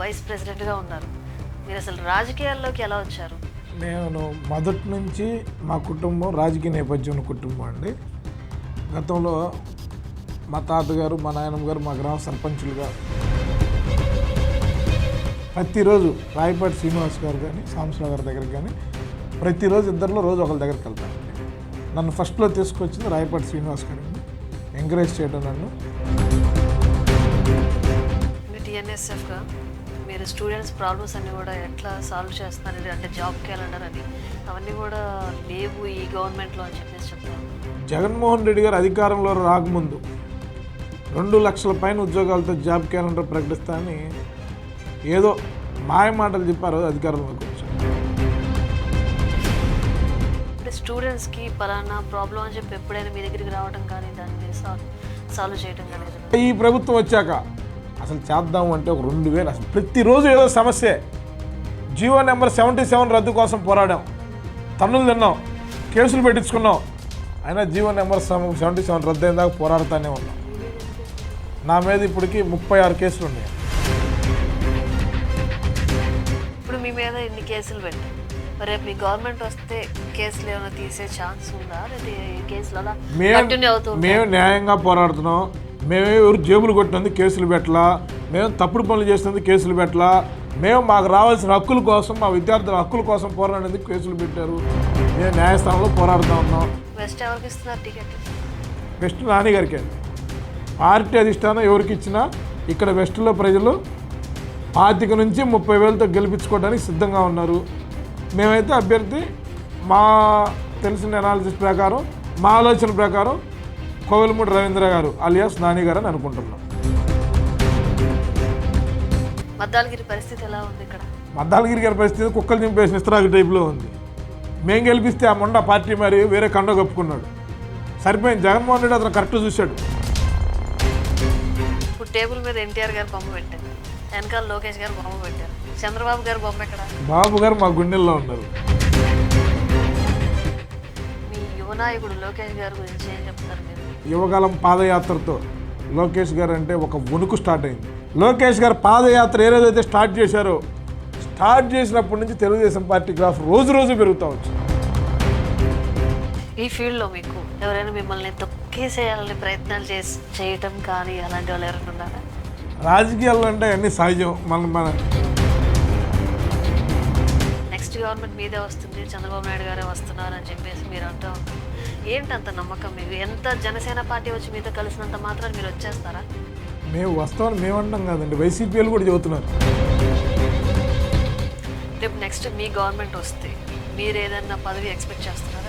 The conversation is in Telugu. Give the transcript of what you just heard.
వైస్ ప్రెసిడెంట్గా ఉన్నారు. మీరు అసలు రాజకీయాల్లోకి ఎలా వచ్చారు? నేను మొదటి నుంచి మా కుటుంబం రాజకీయ నేపథ్యం కుటుంబం అండి. గతంలో మా తాతగారు మా నాయనమ్మ గారు మా గ్రామ సర్పంచులుగా ప్రతిరోజు రాయపాటి శ్రీనివాస్ గారు కానీ సాంసరావు గారి దగ్గరికి కానీ ప్రతిరోజు ఇద్దరిలో రోజు ఒకరి దగ్గరికి వెళ్తాను నన్ను ఫస్ట్లో తీసుకొచ్చింది రాయపాటి శ్రీనివాస్ గారు ఎంకరేజ్ చేయడం నన్ను. మీ టీఎన్ఎస్ఎఫ్గా మీరు స్టూడెంట్స్ ప్రాబ్లమ్స్ అన్నీ కూడా ఎట్లా సాల్వ్ చేస్తున్నారు? అంటే జాబ్కి వెళ్ళండి అని అవన్నీ కూడా లేవు ఈ గవర్నమెంట్లో అని చెప్పేసి చెప్తాను జగన్మోహన్ రెడ్డి గారు అధికారంలో రాకముందు రెండు లక్షల పైన ఉద్యోగాలతో జాబ్ క్యాలెండర్ ప్రకటిస్తానని ఏదో మాయ మాటలు చెప్పారు అధికారంలోకి వచ్చారు అంటే స్టూడెంట్స్కి పలానా ప్రాబ్లం అని చెప్పి ఎప్పుడైనా మీ దగ్గరికి రావడం కానీ దాన్ని సాల్వ్ సాల్వ్ చేయడం కానీ ఈ ప్రభుత్వం వచ్చాక అసలు చేద్దాం అంటే ఒక రెండు వేలు అసలు ప్రతిరోజు ఏదో సమస్య. జియో నెంబర్ సెవెంటీ సెవెన్ రద్దు కోసం పోరాడాం. తన్నులు తిన్నాం. కేసులు పెట్టించుకున్నాం. అయినా జియో నెంబర్ సెవెంటీ సెవెన్ రద్దు అయిన దాకా పోరాడుతూనే ఉన్నాం. నా మీద ఇప్పటికి ముప్పై ఆరు కేసులు ఉన్నాయి. ఇప్పుడు మీ మీద ఇన్ని కేసులు పెట్టారు మరి రేపు మీ గవర్నమెంట్ వస్తే కేసులు ఏమైనా తీసే ఛాన్స్ ఉందా? కేసులు అలా? మేము న్యాయంగా పోరాడుతున్నాం. మేము ఎవరు జేబులు కొట్టినందుకు కేసులు పెట్టలా మేము తప్పుడు పనులు చేసినందుకు కేసులు పెట్టలా మేము మాకు రావాల్సిన హక్కుల కోసం మా విద్యార్థుల హక్కుల కోసం పోరాడేందుకు కేసులు పెట్టారు. మేము న్యాయస్థానంలో పోరాడుతూ ఉన్నాం. వెస్ట్ ఎవరికి ఇస్తున్నారు టికెట్? వెస్ట్ నాని గారికి. అండి పార్టీ అధిష్టానం ఎవరికి ఇచ్చినా ఇక్కడ వెస్ట్లో ప్రజలు పాతిక నుంచి ముప్పై వేలతో గెలిపించుకోవడానికి సిద్ధంగా ఉన్నారు. మేమైతే అభ్యర్థి మా తెలిసిన అనాలిసిస్ ప్రకారం మా ఆలోచన ప్రకారం కోవిలమూడి రవీంద్ర గారు అలియాస్ నాని గారు అని అనుకుంటున్నాం. మద్దాలగిరి పరిస్థితి ఎలా ఉంది ఇక్కడ? మద్దాలగిరి గారి పరిస్థితి కుక్కలు చింపేసిన ఇస్త్రాకు టైప్లో ఉంది. మేము గెలిపిస్తే ఆ మొండ పార్టీ మరి వేరే కండ కప్పుకున్నాడు. సరిపోయింది. జగన్మోహన్ రెడ్డి అతను కరెక్ట్ చూశాడు. ఇప్పుడు టేబుల్ మీద ఎన్టీఆర్ గారు బొమ్మ పెట్టారు. వెనకాల లోకేష్ గారు బొమ్మ పెట్టారు. చంద్రబాబు గారు బొమ్మ ఎక్కడ? బాబు గారు మా గుండెల్లో ఉన్నారు. మీ యువ నాయకుడు లోకేష్ గారి గురించి ఏం చెప్తారు మీరు? యువకాలం పాదయాత్రతో లోకేష్ గారు అంటే ఒక వణుకు స్టార్ట్ అయింది. లోకేష్ గారు పాదయాత్ర ఏ రోజైతే స్టార్ట్ చేశారో స్టార్ట్ చేసినప్పటి నుంచి తెలుగుదేశం పార్టీ గ్రాఫ్ రోజు రోజు పెరుగుతూ వచ్చింది ఈ ఫీల్డ్లో మీకు ఎవరైనా మిమ్మల్ని తొక్కేసేయాలని ప్రయత్నాలు చేసి చేయటం కానీ అలాంటి వాళ్ళు ఎవరైనా ఉన్నారా? రాజకీయాలు అంటే అన్ని సహజం. మన మన గవర్నమెంట్ మీదే వస్తుంది చంద్రబాబు నాయుడు గారే వస్తున్నారు అని చెప్పేసి మీరు అంటూ ఉంటారు. ఏంటి అంత నమ్మకం మీకు? ఎంత జనసేన పార్టీ వచ్చి మీతో కలిసినంత మాత్రం మీరు వచ్చేస్తారా? మేము వస్తామని మేము అంటాం కాదండి. వైసీపీలు కూడా చెబుతున్నారు. రేపు నెక్స్ట్ మీ గవర్నమెంట్ వస్తే మీరు ఏదైనా పదవి ఎక్స్పెక్ట్ చేస్తున్నారా